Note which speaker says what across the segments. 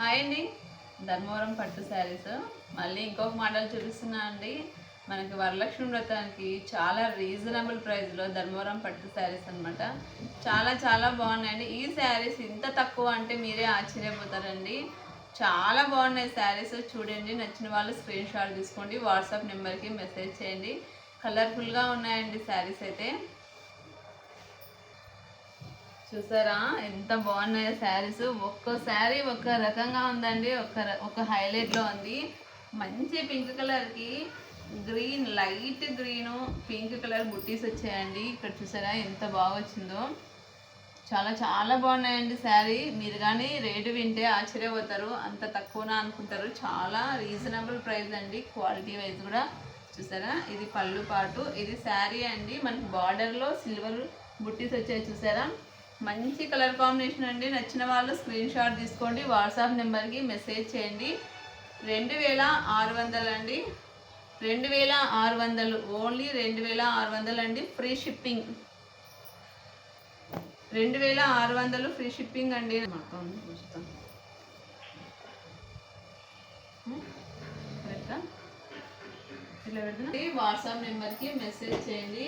Speaker 1: Hi అండి. ధర్మవరం పట్టు శారీస్. మళ్ళీ ఇంకొక మోడల్ చూపిస్తున్నా అండి. మనకి వరలక్ష్మి వ్రతానికి చాలా రీజనబుల్ ప్రైస్లో ధర్మవరం పట్టు శారీస్ అనమాట చాలా చాలా బాగున్నాయండి. ఈ శారీస్ ఇంత తక్కువ అంటే మీరే ఆశ్చర్యపోతారండి. చాలా బాగున్నాయి శారీస్. చూడండి నచ్చిన వాళ్ళు స్క్రీన్ షాట్ తీసుకోండి వాట్సాప్ నెంబర్కి మెసేజ్ చేయండి. కలర్ఫుల్గా ఉన్నాయండి శారీస్ అయితే. చూసారా? ఎంత బాగున్నాయో శారీస్. ఒక్కో శారీ ఒక్క రకంగా ఉందండి. ఒక ర- ఒక హైలైట్లో ఉంది. మంచి పింక్ కలర్కి green light green pink colour బుట్టీస్ వచ్చాయండి. ఇక్కడ చూసారా? ఎంత బాగా వచ్చిందో. చాలా చాలా బాగున్నాయండి శారీ. మీరు కానీ రేటు వింటే ఆశ్చర్యపోతారు. అంత తక్కువనా అనుకుంటారు. చాలా రీజనబుల్ ప్రైస్ అండి. క్వాలిటీ వైజ్ కూడా చూసారా? ఇది పళ్ళు పాటు. ఇది శారీ అండి. మనకు బార్డర్లో సిల్వర్ బుట్టీస్ వచ్చాయి చూసారా? మంచి కలర్ కాంబినేషన్ అండి. నచ్చిన వాళ్ళు స్క్రీన్ షాట్ తీసుకోండి. వాట్సాప్ నెంబర్కి మెసేజ్ చేయండి. రెండు వేల ఆరు వందలు అండి. రెండు వేల ఆరు వందలు. ఓన్లీ రెండు వేల ఆరు వందలు అండి. Free shipping. రెండు వేల ఆరు వందలు ఫ్రీ షిప్పింగ్ అండి. చూస్తాం ఇట్లా వాట్సాప్ నెంబర్కి మెసేజ్ చేయండి.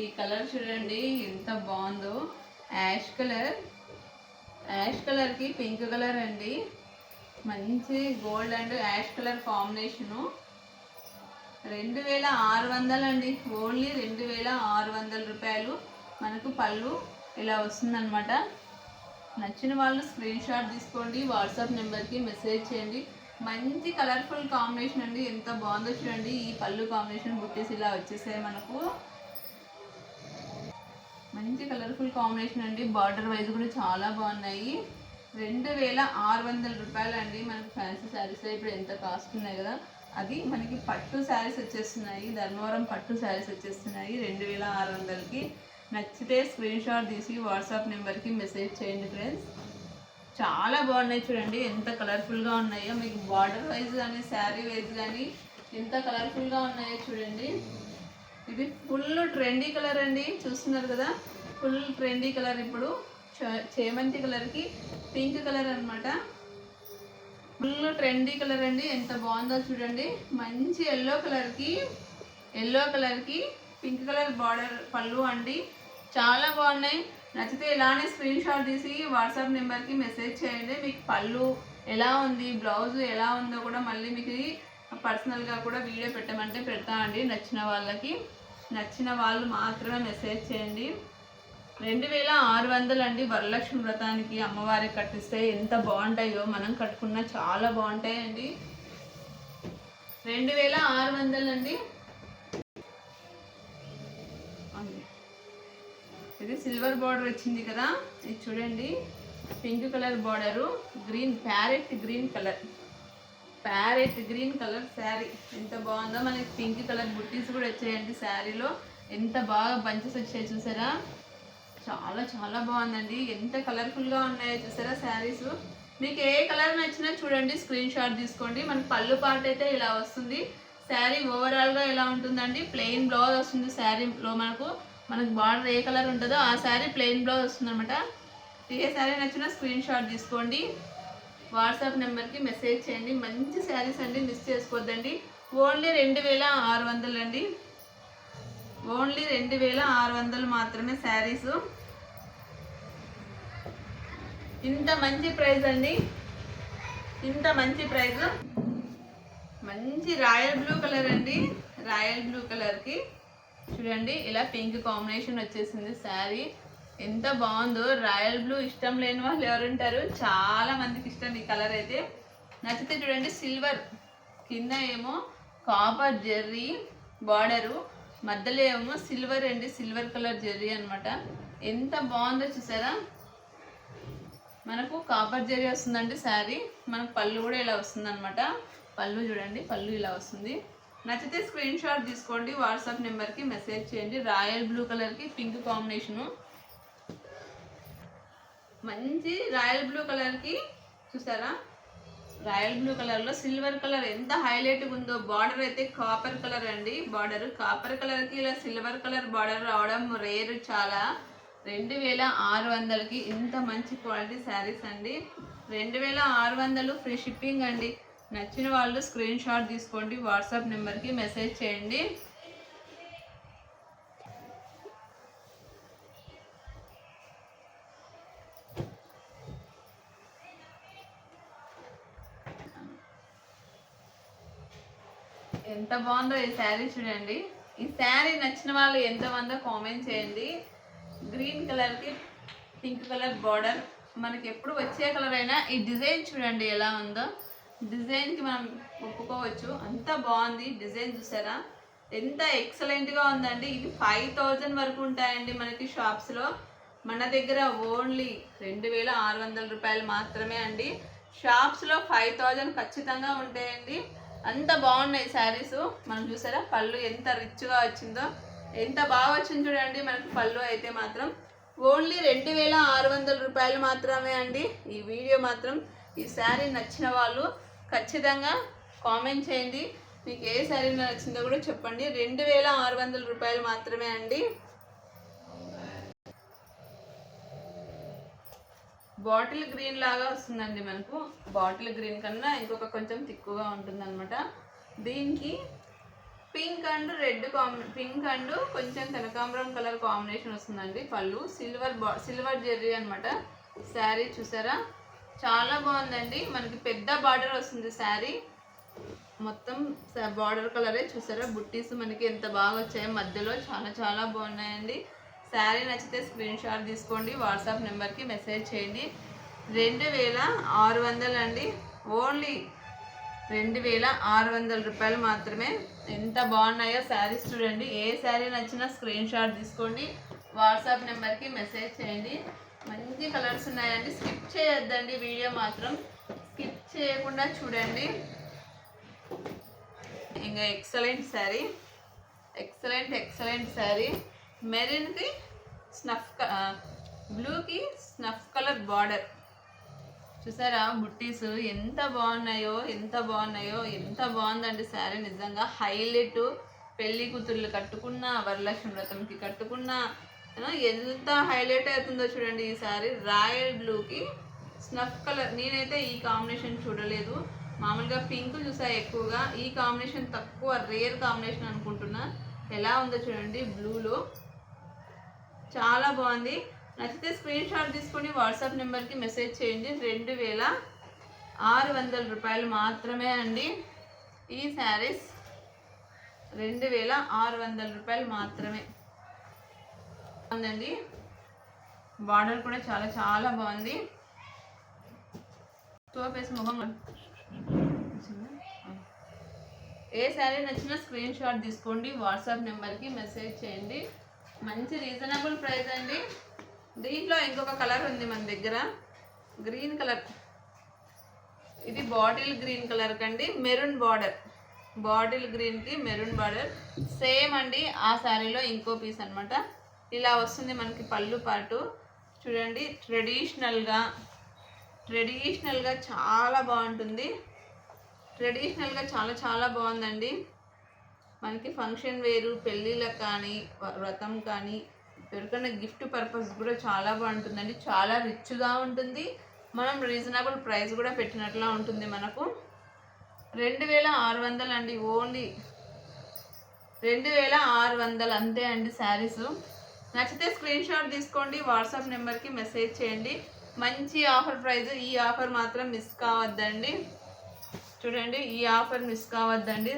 Speaker 1: ఈ కలర్ చూడండి. ఎంత బాగుందో. Ash colour. యాష్ కలర్కి పింక్ కలర్ అండి. మంచి gold and ash colour combination. రెండు వేల ఆరు వందలు అండి. ఓన్లీ రెండు వేల ఆరు వందల రూపాయలు. మనకు పళ్ళు ఇలా వస్తుందన్నమాట. నచ్చిన వాళ్ళు స్క్రీన్ షాట్ తీసుకోండి వాట్సాప్ నెంబర్కి మెసేజ్ చేయండి. మంచి కలర్ఫుల్ కాంబినేషన్ అండి. ఎంత బాగుందో చూడండి. ఈ పళ్ళు కాంబినేషన్ బుట్టేసి ఇలా వచ్చేసాయి మనకు. మంచి కలర్ఫుల్ కాంబినేషన్ అండి. బార్డర్ వైజ్ కూడా చాలా బాగున్నాయి. రెండు వేల ఆరు వందల రూపాయలు అండి మనకు ఫ్యాన్సీ శారీస్ ఇప్పుడు ఎంత కాస్ట్ ఉన్నాయి కదా. అది మనకి పట్టు శారీస్ వచ్చేస్తున్నాయి. ధర్మవరం పట్టు శారీస్ వచ్చేస్తున్నాయి రెండు వేల ఆరు వందలకి. నచ్చితే స్క్రీన్ షాట్ తీసి వాట్సాప్ నెంబర్కి మెసేజ్ చేయండి ఫ్రెండ్స్ చాలా బాగున్నాయి చూడండి. ఎంత కలర్ఫుల్గా ఉన్నాయో. మీకు బార్డర్ వైజ్ కానీ శారీ వైజ్ కానీ ఎంత కలర్ఫుల్గా ఉన్నాయో చూడండి. ఇది ఫుల్ ట్రెండీ కలర్ అండి. చూస్తున్నారు కదా. ఫుల్ ట్రెండీ కలర్ ఇప్పుడు. చేమంతి కలర్కి పింక్ కలర్ అనమాట ఫుల్ ట్రెండీ కలర్ అండి. ఎంత బాగుందో చూడండి. మంచి ఎల్లో కలర్కి ఎల్లో కలర్కి పింక్ కలర్ బార్డర్ పళ్ళు అండి. చాలా బాగున్నాయి. నచ్చితే ఇలానే స్క్రీన్ షాట్ తీసి వాట్సాప్ నెంబర్కి మెసేజ్ చేయండి. మీకు పళ్ళు ఎలా ఉంది బ్లౌజ్ ఎలా ఉందో కూడా మళ్ళీ మీకు పర్సనల్గా కూడా వీడియో పెట్టమంటే పెడతా అండి. నచ్చిన వాళ్ళకి. నచ్చిన వాళ్ళు మాత్రమే మెసేజ్ చేయండి. రెండు వేల ఆరు వందలు అండి. వరలక్ష్మి వ్రతానికి అమ్మవారికి కట్టిస్తే ఎంత బాగుంటాయో మనం కట్టుకున్నా చాలా బాగుంటాయండి. రెండు వేల ఆరు వందలు అండి. అండి. ఇది సిల్వర్ బార్డర్ వచ్చింది కదా ఇది చూడండి. Pink colour border green parrot green colour. Parrot green colour sari. ఎంత బాగుందో. మనకి పింక్ కలర్ బుట్టీస్ కూడా వచ్చాయండి శారీలో. ఎంత బాగా బంచెస్ వచ్చాయి చూసారా? చాలా చాలా బాగుందండి. ఎంత కలర్ఫుల్గా ఉన్నాయో చూసారా శారీస్? మీకు ఏ కలర్ నచ్చినా చూడండి స్క్రీన్ షాట్ తీసుకోండి. మనకి పళ్ళు పాట అయితే ఇలా వస్తుంది. శారీ ఓవరాల్గా ఎలా ఉంటుందండి? ప్లెయిన్ బ్లౌజ్ వస్తుంది శారీలో మనకు. మనకు బార్డర్ ఏ కలర్ ఉంటుందో ఆ శారీ ప్లెయిన్ బ్లౌజ్ వస్తుందన్నమాట. ఏ శారీ నచ్చినా స్క్రీన్ షాట్ తీసుకోండి. వాట్సాప్ నెంబర్కి మెసేజ్ చేయండి. మంచి శారీస్ అండి మిస్ చేసుకోవద్దండి. ఓన్లీ రెండు వేల ఆరు వందలు అండి ఓన్లీ రెండు వేల ఆరు వందలు మాత్రమే శారీస్. ఇంత మంచి ప్రైస్ అండి. ఇంత మంచి ప్రైస్ మంచి రాయల్ బ్లూ కలర్ అండి. రాయల్ బ్లూ కలర్కి చూడండి ఇలా పింక్ కాంబినేషన్ వచ్చేసింది శారీ. ఎంత బాగుందో. రాయల్ బ్లూ ఇష్టం లేని వాళ్ళు ఎవరుంటారు చాలా మందికి ఇష్టం ఈ కలర్ అయితే. నచ్చితే చూడండి సిల్వర్. కింద ఏమో కాపర్ జెర్రీ బార్డరు. మధ్యలో ఏమో సిల్వర్ అండి సిల్వర్ కలర్ జెర్రీ అనమాట ఎంత బాగుందో చూసారా? మనకు కాపర్ జెర్రీ వస్తుందండి శారీ. మనకు పళ్ళు కూడా ఇలా వస్తుందన్నమాట. పళ్ళు చూడండి పళ్ళు ఇలా వస్తుంది. నచ్చితే స్క్రీన్ షాట్ తీసుకోండి వాట్సాప్ నెంబర్కి మెసేజ్ చేయండి. రాయల్ బ్లూ కలర్కి పింక్ కాంబినేషను మంచి రాయల్ బ్లూ కలర్కి చూసారా? రాయల్ బ్లూ కలర్లో సిల్వర్ కలర్ ఎంత హైలైట్గా ఉందో బార్డర్ అయితే కాపర్ కలర్ అండి. బార్డర్ కాపర్ కలర్కి ఇలా సిల్వర్ కలర్ బార్డర్ రావడం రేరు చాలా. రెండు వేల ఆరు వందలకి ఇంత మంచి క్వాలిటీ శారీస్ అండి. రెండు వేల ఆరు వందలు ఫ్రీ షిప్పింగ్ అండి. నచ్చిన వాళ్ళు స్క్రీన్ షాట్ తీసుకోండి వాట్సాప్ నెంబర్కి మెసేజ్ చేయండి. ఎంత బాగుందో ఈ శారీ చూడండి. ఈ శారీ నచ్చిన వాళ్ళు ఎంతమందో కామెంట్ చేయండి. గ్రీన్ కలర్కి పింక్ కలర్ బార్డర్. మనకి ఎప్పుడు వచ్చే కలర్ అయినా ఈ డిజైన్ చూడండి ఎలా ఉందో. డిజైన్కి మనం ఒప్పుకోవచ్చు. అంత బాగుంది డిజైన్ చూసారా? ఎంత ఎక్సలెంట్గా ఉందండి. ఇది ఫైవ్ థౌజండ్ వరకు ఉంటాయండి మనకి షాప్స్లో మన దగ్గర ఓన్లీ రెండు వేల ఆరు వందల రూపాయలు మాత్రమే అండి. షాప్స్లో ఫైవ్ థౌజండ్ ఖచ్చితంగా ఉంటాయండి. అంత బాగున్నాయి శారీస్. మనం చూసారా? పళ్ళు ఎంత రిచ్గా వచ్చిందో. ఎంత బాగా వచ్చింది చూడండి మనకు పళ్ళు అయితే మాత్రం. ఓన్లీ రెండు వేల ఆరు వందల రూపాయలు మాత్రమే అండి. ఈ వీడియో మాత్రం ఈ శారీ నచ్చిన వాళ్ళు ఖచ్చితంగా కామెంట్ చేయండి. మీకు ఏ శారీ నచ్చిందో కూడా చెప్పండి. రెండు వేల ఆరు వందల రూపాయలు మాత్రమే అండి. బాటిల్ గ్రీన్ లాగా వస్తుందండి మనకు. బాటిల్ గ్రీన్ కన్నా ఇంకొక కొంచెం తిక్కుగా ఉంటుందన్నమాట. దీనికి pink and red combi pink and కొంచెం కనకాంబరం కలర్ కాంబినేషన్ వస్తుందండి. పళ్ళు సిల్వర్ బా సిల్వర్ జెర్రీ అనమాట శారీ చూసారా? చాలా బాగుందండి. మనకి పెద్ద బార్డర్ వస్తుంది శారీ. మొత్తం బార్డర్ కలరే చూసారా? బుట్టీస్ మనకి ఎంత బాగా వచ్చాయో మధ్యలో చాలా చాలా బాగున్నాయండి. శారీ నచ్చితే స్క్రీన్ షాట్ తీసుకోండి వాట్సాప్ నెంబర్కి మెసేజ్ చేయండి. రెండు వేల ఆరు వందలు అండి. ఓన్లీ రెండు వేల ఆరు వందల రూపాయలు మాత్రమే. ఎంత బాగున్నాయో శారీస్ చూడండి. ఏ శారీ నచ్చినా స్క్రీన్ షాట్ తీసుకోండి వాట్సాప్ నెంబర్కి మెసేజ్ చేయండి. మంచి కలర్స్ ఉన్నాయండి. స్కిప్ చేయొద్దండి వీడియో మాత్రం. స్కిప్ చేయకుండా చూడండి. ఇంకా excellent sari. Excellent excellent sari. మెరూన్కి snuff బ్లూకి స్నఫ్ కలర్ బార్డర్. చూసారా బుట్టీస్ ఎంత బాగున్నాయో ఎంత బాగున్నాయో ఎంత బాగుందండి శారీ. నిజంగా హైలైట్. పెళ్ళి కూతుర్లు కట్టుకున్న వరలక్ష్మి వ్రతంకి కట్టుకున్న ఎంత హైలైట్ అవుతుందో చూడండి ఈ శారీ. రాయల్ బ్లూకి స్నఫ్ కలర్. నేనైతే ఈ కాంబినేషన్ చూడలేదు. మామూలుగా పింక్ చూసా ఎక్కువగా. ఈ కాంబినేషన్ తక్కువ రేర్ కాంబినేషన్ అనుకుంటున్నా. ఎలా ఉందో చూడండి బ్లూలో. చాలా బాగుంది. నచ్చితే స్క్రీన్ షాట్ తీసుకొని వాట్సాప్ నెంబర్కి మెసేజ్ చేయండి. రెండు వేల ఆరు వందల రూపాయలు మాత్రమే అండి. ఈ శారీస్ రెండు వేల ఆరు వందల రూపాయలు మాత్రమే. ఉందండి బార్డర్ కూడా చాలా చాలా బాగుంది. తోపేసి ముఖం ఏ శారీ నచ్చినా స్క్రీన్ షాట్ తీసుకోండి. వాట్సాప్ నెంబర్కి మెసేజ్ చేయండి. మంచి రీజనబుల్ ప్రైస్ అండి. దీంట్లో ఇంకొక కలర్ ఉంది మన దగ్గర. Green colour. ఇది బాటిల్ గ్రీన్ కలర్ కండి మెరూన్ బార్డర్. బాటిల్ గ్రీన్కి మెరూన్ బార్డర్. సేమ్ అండి ఆ శారీలో ఇంకో పీస్ అన్నమాట. ఇలా వస్తుంది మనకి పళ్ళు పాటు. చూడండి ట్రెడిషనల్గా ట్రెడిషనల్గా చాలా బాగుంటుంది. ట్రెడిషనల్గా చాలా చాలా బాగుందండి. మనకి ఫంక్షన్ వేరు పెళ్ళిళ్ళకి కానీ వ్రతం కానీ దొరికిన గిఫ్ట్ పర్పస్ కూడా చాలా బాగుంటుందండి. చాలా రిచ్గా ఉంటుంది. మనం రీజనబుల్ ప్రైస్ కూడా పెట్టినట్లా ఉంటుంది మనకు. రెండు వేల ఆరు వందలు అండి ఓన్లీ. రెండు వేల ఆరు వందలు అంతే అండి శారీస్. నచ్చితే స్క్రీన్ షాట్ తీసుకోండి వాట్సాప్ నెంబర్కి మెసేజ్ చేయండి. మంచి ఆఫర్ ప్రైస్ ఈ ఆఫర్ మాత్రం మిస్ కావద్దండి. చూడండి ఈ ఆఫర్ మిస్ కావద్దండి.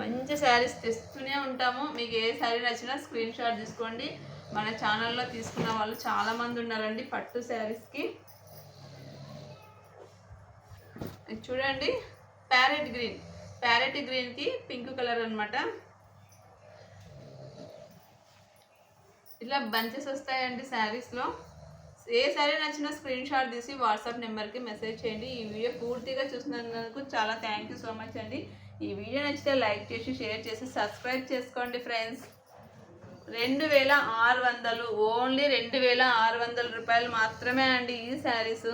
Speaker 1: మంచి శారీస్ తెస్తూనే ఉంటాము. మీకు ఏ శారీ నచ్చినా స్క్రీన్ షాట్ తీసుకోండి. మన ఛానల్లో తీసుకున్న వాళ్ళు చాలామంది ఉన్నారండి పట్టు శారీస్కి చూడండి ప్యారెట్ గ్రీన్ ప్యారెట్ గ్రీన్కి పింక్ కలర్ అనమాట ఇట్లా బంచెస్ వస్తాయండి శారీస్లో ఏ శారీ నచ్చినా స్క్రీన్ షాట్ తీసి వాట్సాప్ నెంబర్కి మెసేజ్ చేయండి. ఈ వీడియో పూర్తిగా చూసినందుకు చాలా థ్యాంక్ యూ సో మచ్ అండి. ఈ వీడియో నచ్చితే లైక్ చేసి షేర్ చేసి సబ్స్క్రైబ్ చేసుకోండి ఫ్రెండ్స్. రెండు వేల ఆరు వందలు ఓన్లీ రెండు వేల ఆరు వందల రూపాయలు మాత్రమే అండి ఈ శారీస్.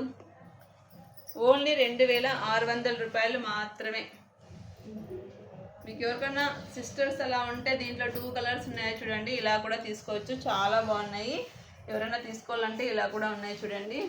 Speaker 1: ఓన్లీ రెండు వేల ఆరు వందల రూపాయలు మాత్రమే. మీకు ఎవరికైనా సిస్టర్స్ అలా ఉంటే దీంట్లో టూ కలర్స్ ఉన్నాయి చూడండి ఇలా కూడా తీసుకోవచ్చు. చాలా బాగున్నాయి. ఎవరైనా తీసుకోవాలంటే ఇలా కూడా ఉన్నాయి చూడండి.